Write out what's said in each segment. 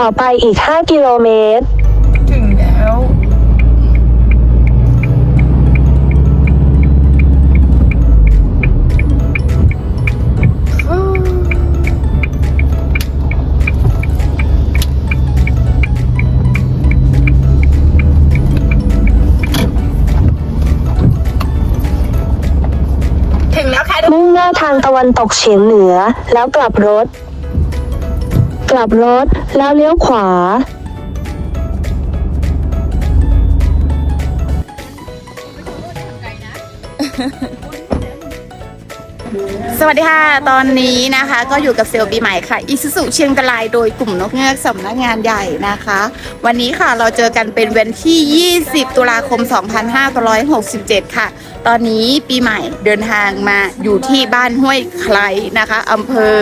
ต่อไปอีก 5 กิโลเมตร ถึงแล้ว ถึงแล้วค่ะ มุ่งหน้าทางตะวันตกเฉียงเหนือ แล้วกลับรถ กลับรถแล้วเลี้ยวขวา สวัสดีค่ะ ตอนนี้นะคะ ก็อยู่กับเซลล์ปีใหม่ค่ะอิสุสุเชียงรายโดยกลุ่มนกเงือกสำนักงานใหญ่นะคะ วันนี้ค่ะเราเจอกันเป็นวันที่ 20 ตุลาคม 2567 ค่ะ ตอนนี้ปีใหม่เดินทางมาอยู่ที่บ้านห้วยไคลนะคะอำเภอ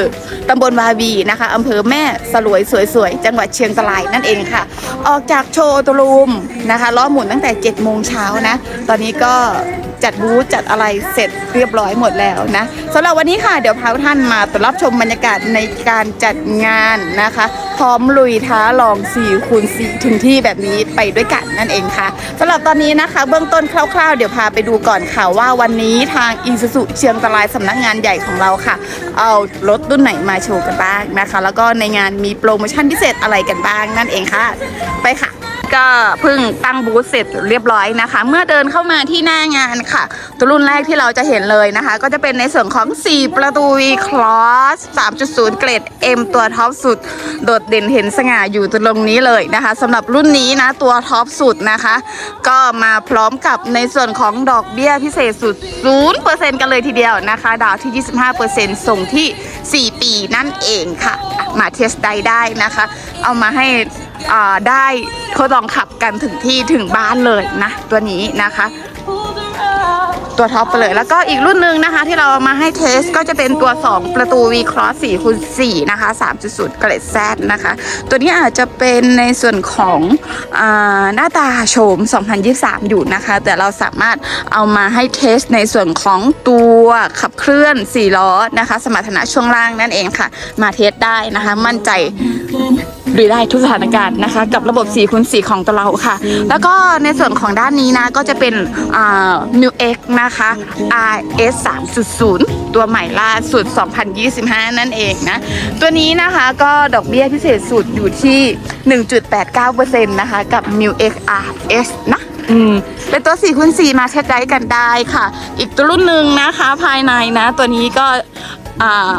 ตำบลวาวีนะคะอำเภอแม่สลวยสวยๆจังหวัดเชียงรายนั่นเองค่ะ ออกจากโชว์ตรูมนะคะล้อหมุนตั้งแต่7โมงเช้านะ ตอนนี้ก็ จัดบูธจัดอะไรเสร็จเรียบร้อยหมดแล้วนะสำหรับวันนี้ค่ะเดี๋ยวพาท่านมาตรับชมบรรยากาศในการจัดงานนะคะ พร้อมลุยท้าลอง4คูณ4ถึงที่แบบนี้ไปด้วยกันนั่นเองค่ะสำหรับตอนนี้นะคะ เบื้องต้นคร่าว ๆ เดี๋ยวพาไปดูก่อนค่ะว่าวันนี้ทางอีซูซุเชียงรายสำนักงานใหญ่ของเราค่ะ เอารถรุ่นไหนมาโชว์กันบ้างนะคะ แล้วก็ในงานมีโปรโมชั่นพิเศษอะไรกันบ้างนั่นเองค่ะ ไปค่ะ ก็เพิ่งตั้งบูธเสร็จเรียบร้อยนะคะ เมื่อเดินเข้ามาที่หน้างานค่ะ ตัวรุ่นแรกที่เราจะเห็นเลยนะคะ ก็จะเป็นในส่วนของ 4 ประตู V Cross 3.0 เกรด M ตัวท็อปสุด โดดเด่นเห็นสง่าอยู่ตรงนี้เลยนะคะสำหรับรุ่นนี้นะตัวท็อปสุดนะคะ ก็มาพร้อมกับในส่วนของดอกเบี้ยพิเศษสุด 0%กันเลยทีเดียวนะคะ ดาวที่ 25%ส่งที่ 4 ปีนั่นเองค่ะ มาเทสได้ได้นะคะ เอามาให้ ได้ทดลองขับกันถึงที่ถึงบ้านเลยนะ ตัวนี้นะคะ ตัวท็อปไปเลย แล้วก็อีกรุ่นหนึ่งนะคะ ที่เราเอามาให้เทสก็จะเป็นตัว 2 ประตู V Cross 4คูณ4นะคะ3.0 เกรดแซดนะคะ ตัวนี้อาจจะเป็นในส่วนของอหน้าตาโฉม 2023 อยู่นะคะ แต่เราสามารถเอามาให้เทสในส่วนของตัวขับเคลื่อน 4 ล้อนะคะ สมรรถนะช่วงล่างนั่นเองค่ะ มาเทสได้นะคะ มั่นใจลุยได้ทุกสถานการณ์นะคะ กับระบบ4คูณ4ของตัวเราค่ะ แล้วก็ในส่วนของด้านนี้นะก็จะเป็นอ่า New X นะคะ RS 3.0 ตัวใหม่ล่าสุด 2025 นั่นเองนะ ตัวนี้นะคะก็ดอกเบี้ยพิเศษสุดอยู่ที่ 1.89%นะคะกับ New X RS นะอืมเป็นตัว4คูณ4มาใช้ใจกันได้ค่ะ อีกตัวรุ่นหนึ่งนะคะภายในนะ ตัวนี้ก็า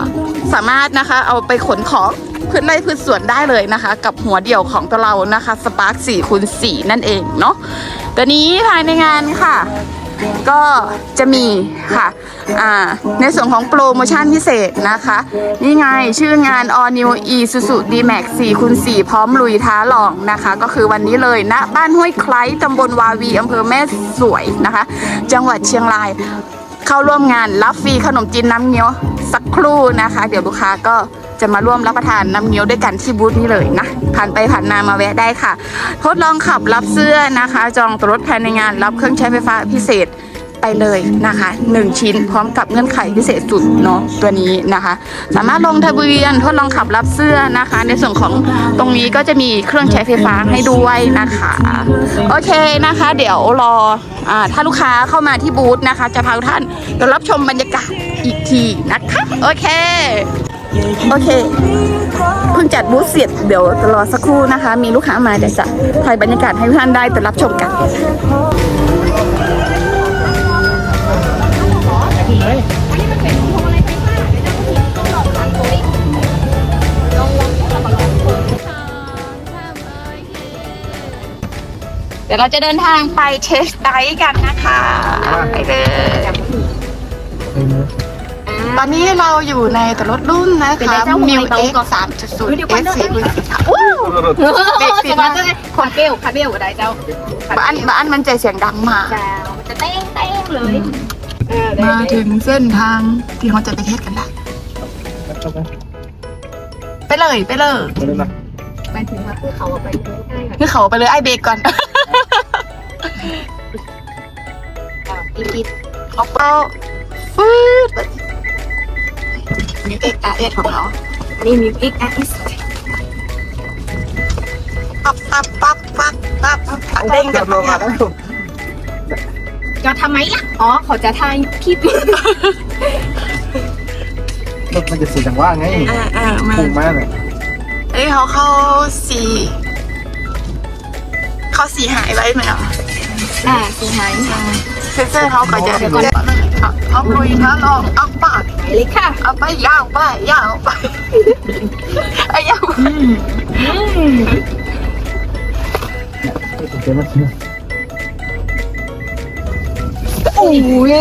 สามารถนะคะเอาไปขนของพืชไร่พืชสวนได้เลยนะคะ กับหัวเดี่ยวของตัวเรานะคะสปาร์ค4คูณ4นั่นเองเนาะตัวนี้ภายในงานค่ะ ก็จะมีค่ะอ่าในส่วนของโปรโมชั่นพิเศษนะคะ นี่ไงชื่องาน All New Isuzu D-Max 4คูณ4พร้อมลุยท้าลองนะคะ ก็คือวันนี้เลยณบ้านห้วยไคล้ตำบลวาวีอำเภอแม่สวยนะคะ จังหวัดเชียงรายเข้าร่วมงานรับฟรีขนมจีนน้ำเงี้ยวสักครู่นะคะ เดี๋ยวลูกค้าก็ จะมาร่วมรับประทานน้ำเงี้ยวด้วยกันที่บูธนี้เลยนะ ผ่านไปผ่านมามาแวะได้ค่ะ ทดลองขับรับเสื้อนะคะ จองตัวรถภายในงานรับเครื่องใช้ไฟฟ้าพิเศษไปเลยนะคะ 1 ชิ้นพร้อมกับเงื่อนไขพิเศษสุดเนาะตัวนี้นะคะ สามารถลงทะเบียนทดลองขับรับเสื้อนะคะ ในส่วนของตรงนี้ก็จะมีเครื่องใช้ไฟฟ้าให้ด้วยนะคะ โอเคนะคะ เดี๋ยวรออถ้าลูกค้าเข้ามาที่บูธนะคะ จะพาท่านไปรับชมบรรยากาศอีกทีนะคะ โอเค โอเคเพิ่งจัดบูธเสร็จเดี๋ยวรอสักครู่นะคะ มีลูกค้ามาเดี๋ยวจะถ่ายบรรยากาศให้ทุกท่านได้ไปรับชมกันเดี๋ยวเราจะเดินทางไปเทสไดฟ์กันนะคะ ไปเลย ตอนนี้เราอยู่ในตัวรถรุ่นนะคะ New X 3.0 S 4รุ่นสีขาวว้าวเด็กสีมากคาเบลคาเบลก็ได้เจ้าบ้านบ้านมันใจเสียงดังมากเจ้ามันจะเต้งเต้งเลยเออมาถึงเส้นทางที่เขาจะไปเทสกันได้ไปเลยไปเลยไปถึงว่าคือเขาเอาไปดูได้แบบคือเขาไปเลยไอเบรกก่อนอีกิดเขาเป้าฟืด นี่เอกตาเลืของเขาอันนี้มีพิกนะปั๊บปั๊บปั๊บปั๊บปั๊บปั๊บเด้งกันลงมาแจะทำไหมล่ะ อ๋อเขาจะทายพี่ปิ๊กมันจะสีจังว่าไงเออมาพุ่งมากเลยเอ้ยเขาเข้าสีเขาสีหายไปไหมอะอ่าสีหายเซนเซอร์เขาก็จะก่อน เอาคุยนะลองเอาปากไปเลยค่ะ เอาไปยางไปยางไปไอ้ย่างไปเดี๋ยวมาชิมโอ้ย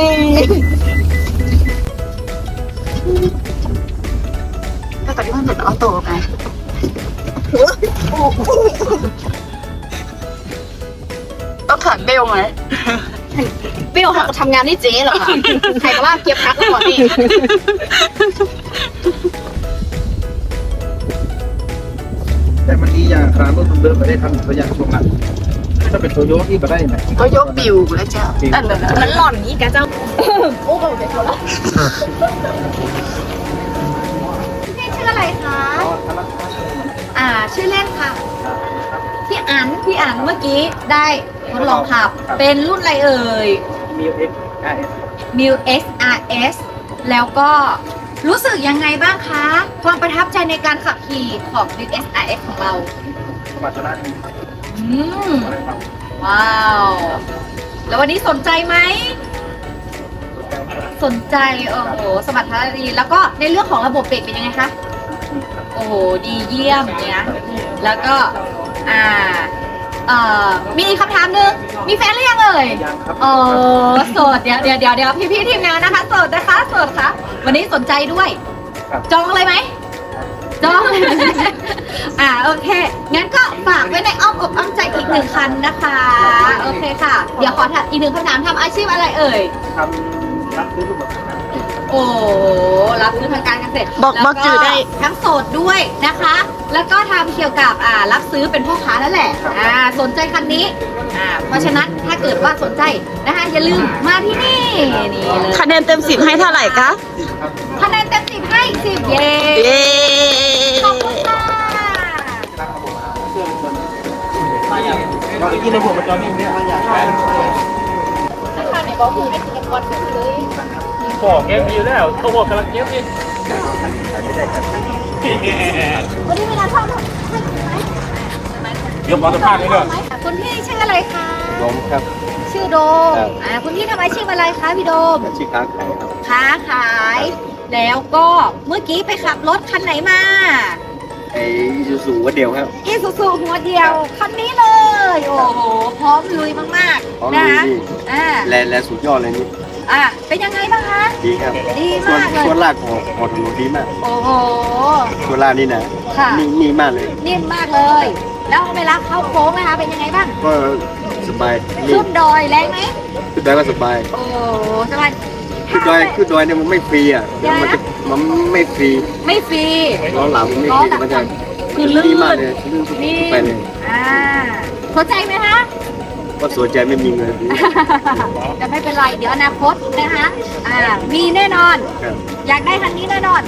แต่ตอนนี้มันเหมือนออโต้ไงต้องขันเบลไหม รี้ยวหักทำงานที่เจ๊เหรอคะใครก็ว่าเก็บพักก่อนนี่แต่มันดีอย่างครารถมันเดินไปได้ทันตัวอย่างช่วงนั้นถ้าเป็นตัวโยกที่มาได้ไหมก็ยกบิวแล้วเจ้านั่นแหละมันหล่อนนี้กะเจ้าโอ้โหเดี๋ยวละพี่ชื่ออะไรคะอ่าชื่อเล่นค่ะพี่อันพี่อันเมื่อกี้ได้ทดลองขับ เป็นรุ่นอะไรเอ่ย มีเอ็กไอ New XRS แล้วก็รู้สึกยังไงบ้างคะ ความประทับใจในการขับขี่ของ New XRS ของเรา สมรรถนะดีอืมว้าว แล้ววันนี้สนใจไหมสนใจ โอ้โห สมรรถนะดี แล้วก็ในเรื่องของระบบเบรกเป็นยังไงคะ โอ้โห ดีเยี่ยมเนี่ย แล้วก็ อ่า เอ่อมีคำถามหนึ่งมีแฟนหรือยังเอ่ยยังครับเออโสดเดี๋ยวเดี๋ยวเดี๋ยวเดี๋ยวพี่พี่ๆทีมงานนะคะโสดนะคะโสดค่ะ วันนี้สนใจด้วย ครับ จองเลยไหมจอง อ่าโอเค งั้นก็ฝากไว้ในอ้อมอกอ้อมใจอีกหนึ่งคันนะคะ โอเคค่ะ เดี๋ยวขอถามอีกหนึ่งคำถามทำอาชีพอะไรเอ่ย ทำรับซื้อรูปแบบโอ้รับซื้อทางการเกษตรบอกแล้วบอกจือได้ ทั้งโสดด้วยนะคะ แล้วก็ทำเกี่ยวกับอ่ารับซื้อเป็นพ่อค้านั่นแหละอ่าสนใจคันนี้อ่าเพราะฉะนั้นถ้าเกิดว่าสนใจนะคะอย่าลืมมาที่นี่นี่เลยคะแนนเต็มสิบให้เท่าไหร่คะ คะแนนเต็มสิบให้สิบเย้เย้ ขอบคุณค่ะเรากินในพวกมันจอนี่เนี่ยอยากได้ข้าวไหนบอกคือไม่กินกับก้อนเลย บอกเกมอยู่แล้วตัวบอกกำลังเกมนี่วันนี้เวลาเข้าเท่าเดี๋ยวมอเตอร์พาดนี่ด้วยไหมคุณพี่ชื่ออะไรคะลมครับ ชื่อโดมครับอ่าคุณพี่ทำอาชีพอะไรคะพี่โดมอาชีพค้าขายครับค้าขาย แล้วก็เมื่อกี้ไปขับรถคันไหนมาไอ้ยูซูว่าเดียวครับอีซูซูหัวเดียวคันนี้เลย โอ้โห พร้อมลุยมากพร้อมๆลุนะยคะนี่อ่าแลแลสุดยอดเลยนี่ อ่าเป็นยังไงบ้างคะ ดีครับดีส่วนมากเลย ส่วนลากของของถนนดีมาก โอ้โห ส่วนลากนี่นะค่ะนี่นี่มากเลย นิ่มมากเลย แล้วเวลาเข้าโค้งนะคะ เป็นยังไงบ้างก็สบายนี่ขึ้นดอยแรงไหมขึ้นดอยก็สบายโอ้สบายขึ้นดอยขึ้นดอยเนี่ยมันไม่ฟรีอะเดี๋ยวมันจะมันไม่ฟรีไม่ฟรี ล้อหลังมันไม่ล้อฟรีหลังมันจะคือลื่น ดีมากเลยลื่นสุดนี่ไปเลยอ่าเข้าใจไหมคะ ก็สนใจไม่มีเงินจะไม่เป็นไร เดี๋ยวอนาคตนะคะอ่ามีแน่นอนครับอยากได้คันนี้แน่นอน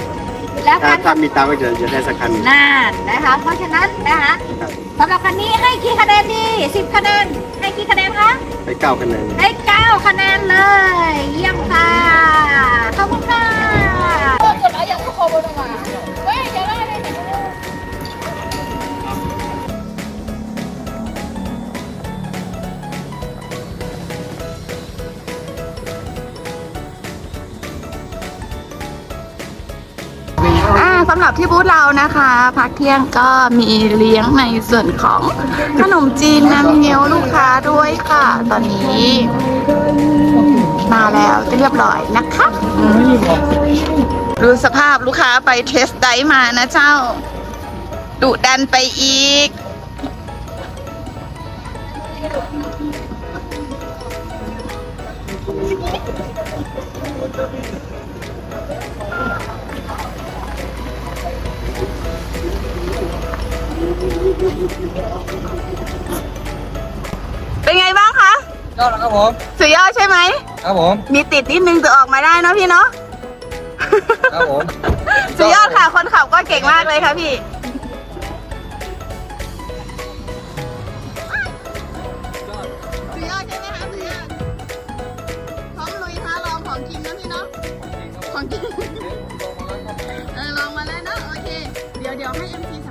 แล้วถ้าการถ้ามีตังค์ก็จะจะได้สักคันนานนะคะ เพราะฉะนั้นนะคะครับสำหรับคันนี้ให้กี่คะแนนดี10คะแนนให้กี่คะแนนคะไปเก้าคะแนนให้9คะแนนเลย เยี่ยมค่ะ นะคะ พักเที่ยงก็มีเลี้ยงในส่วนของขนมจีนน้ำเงี้ยวลูกค้าด้วยค่ะ ตอนนี้ มาแล้วเรียบร้อยนะคะดูสภาพลูกค้าไปเทสไดมานะเจ้า ดุดันไปอีก เป็นไงบ้างคะ ยอดแล้วครับผม สุดยอดใช่ไหม ครับผม มีติดนิดนึงแต่ออกมาได้นาะพี่เนาะ ครับผม สุดยอดค่ะ คนขับก็เก่งมากเลยค่ะพี่ สุดยอดใช่ไหมคะสุดยอดพร้อมลุยท้าลองของจริงนะพี่เนาะ ของจริง เออลองมาแล้วเนาะโอเค เดี๋ยวเดี๋ยวให้ MC สัม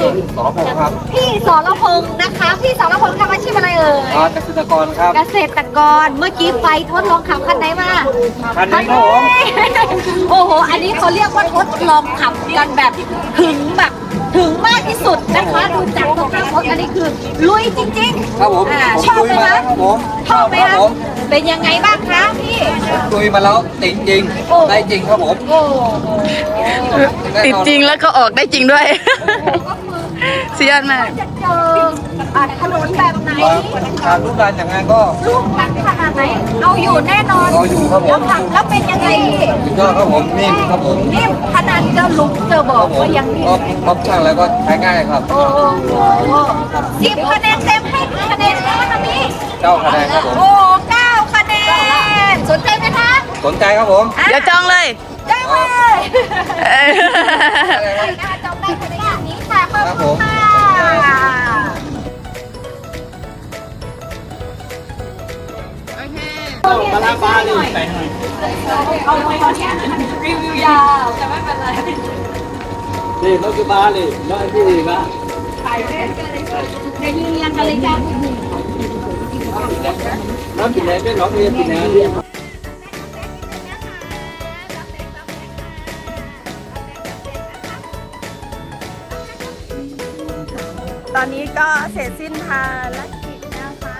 สองผมครับพี่สรพงศ์นะคะ พี่สรพงศ์ทำอาชีพอะไรเอ่ยเกษตรกรครับ เกษตรกรเมื่อกี้ไปทดลองขับคันไหนมาคันนี้ครับผมโอ้โห อันนี้เขาเรียกว่าทดลองขับกันแบบถึงแบบถึงมากที่สุดนะคะดูจากสภาพรถอันนี้คือลุยจริงๆครับผมอ่าผมชอบคุยไหมมาคะแล้วครับผมชอบไหมครัคะผมเป็นยังไงบ้างคะพี่คุยมาแล้วติดจริงโอ้ได้จริงครับผมโอ้โหติดจริงแล้วก็ออกได้จริงด้วย สุดยอดมากจะเจออ่าถนนแบบไหนทางรูปการอย่างงานก็ลูกหลังขนาดไหนเอาอยู่แน่นอนเอาอยู่ครับผมแล้วขับแล้วเป็นยังไงพี่สุดยอดครับผมนิ่มครับผมนิ่มขนาดเจอหลุมเจอบ่อครับผมก็ยังนิ่ก็มพบช่างแล้วก็ใช้ง่ายครับโอ้โหสิบคะแนนเต็มให้กี่คะแนนแล้วนะพี่เก้าคะแนนครับผมโอ้เก้าคะแนนสนใจไหมคะสนใจครับผมอะเดี๋ยวจองเลยได้เลยเออไปหน้าจองได้คะแนนนี้ ครับผมมาลาบาเลยใส่หน่อยเอาไว้ตอนนี้รีวิวยาวแต่ไม่เป็นไรนี่รถคือบาเลยรถที่ดีนะจะยืนเรียงกันเลยจ้ะรถที่ไหนเป็นรถเรียนที่ไหน ก็เสร็จสิ้นภารกิจนะคะ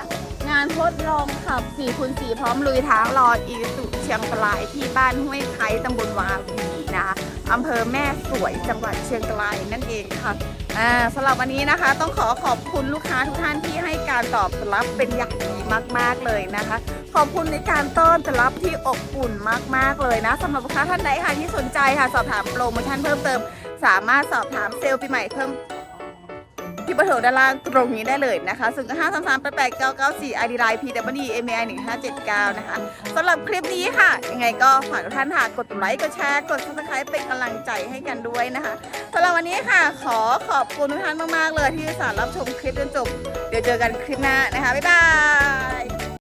งานทดลองขับ4คูณ4พร้อมลุยทางรออีสุเชียงรายที่บ้านห้วยไคตำบลวาวีนะคะอำเภอแม่สวยจังหวัดเชียงรายนั่นเองค่ะอ่าสำหรับวันนี้นะคะ ต้องขอขอบคุณลูกค้าทุกท่านที่ให้การตอบรับเป็นอย่างดีมาก ๆเลยนะคะ ขอบคุณในการต้อนรับที่อบอุ่นมาก ๆเลยนะสำหรับลูกค้าท่านใดค่ะที่สนใจค่ะ สอบถามโปรโมชั่นเพิ่มเติม สามารถสอบถามเซลล์ปีใหม่เพิ่ม ที่เบอร์โทรด้านล่างตรงนี้ได้เลยนะคะ0 5 3 3 8 8 9 9 4 ID Line PWD MI 1579 นะคะสำหรับคลิปนี้ค่ะ ยังไงก็ฝากทุกท่านค่ะ กดไลค์ กดแชร์ กด subscribe เป็นกำลังใจให้กันด้วยนะคะสำหรับวันนี้ค่ะ ขอขอบคุณทุกท่านมาก ๆ เลยที่สารรับชมคลิปจนจบ เดี๋ยวเจอกันคลิปหน้านะคะ บ๊ายบาย